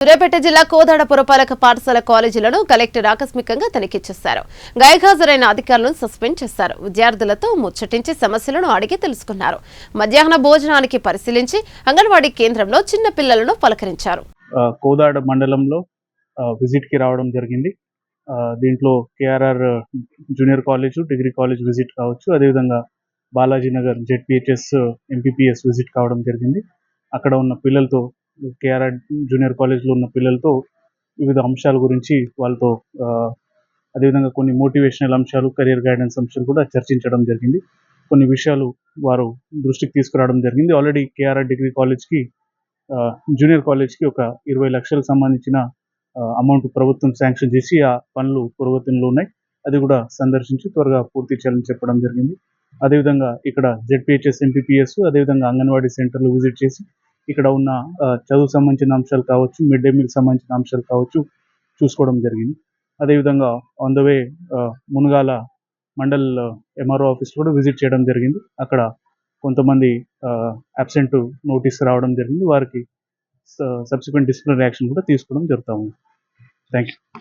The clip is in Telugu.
సూర్యాపేట జిల్లా కోదాడ పురపాలక పాఠశాల కాలేజీలను కలెక్టర్ ఆకస్మికంగా తనిఖీ చేశారు. గైర్హాజరైన అధికారులను సస్పెండ్ చేశారు. విద్యార్థులతో ముచ్చటించి సమస్యలను అడిగి తెలుసుకున్నారు. మధ్యాహ్న భోజనానికి పరిశీలించి అంగన్వాడీ కేంద్రంలో చిన్న పిల్లలను పలకరించారు. కోదాడ మండలంలో విజిట్ విజిట్కి రావడం జరిగింది. దీంట్లో KRR junior college degree college visit కావచ్చు. అదేవిధంగా Balaji Nagar ZPHS MPPS visit కావడం జరిగింది. అక్కడ ఉన్న పిల్లలతో కేఆర్ఆర్ జూనియర్ కాలేజ్లో ఉన్న పిల్లలతో వివిధ అంశాల గురించి వాళ్ళతో అదేవిధంగా కొన్ని మోటివేషనల్ అంశాలు కెరియర్ గైడెన్స్ అంశాలు కూడా చర్చించడం జరిగింది. కొన్ని విషయాలు వారు దృష్టికి తీసుకురావడం జరిగింది. ఆల్రెడీ కేఆర్ఆర్ డిగ్రీ కాలేజ్కి జూనియర్ కాలేజ్కి ఒక ఇరవై లక్షలకు సంబంధించిన అమౌంట్ ప్రభుత్వం శాంక్షన్ చేసి ఆ పనులు పురోగతిలో ఉన్నాయి. అది కూడా సందర్శించి త్వరగా పూర్తి చేయాలని చెప్పడం జరిగింది. అదేవిధంగా ఇక్కడ జెడ్పిహెచ్ఎస్ ఎంపీపీఎస్ అదేవిధంగా అంగన్వాడీ సెంటర్లు విజిట్ చేసి ఇక్కడ ఉన్న చదువు సంబంధించిన అంశాలు కావచ్చు మిడ్ డే మీల్ సంబంధించిన అంశాలు కావచ్చు చూసుకోవడం జరిగింది. అదేవిధంగా on the way Munagala mandal MRO office కూడా విజిట్ చేయడం జరిగింది. అక్కడ కొంతమంది అబ్సెంట్ నోటీస్ రావడం జరిగింది. వారికి సబ్సిక్వెంట్ డిసిప్లినరీ యాక్షన్ కూడా తీసుకోవడం జరుగుతూ ఉంది. Thank you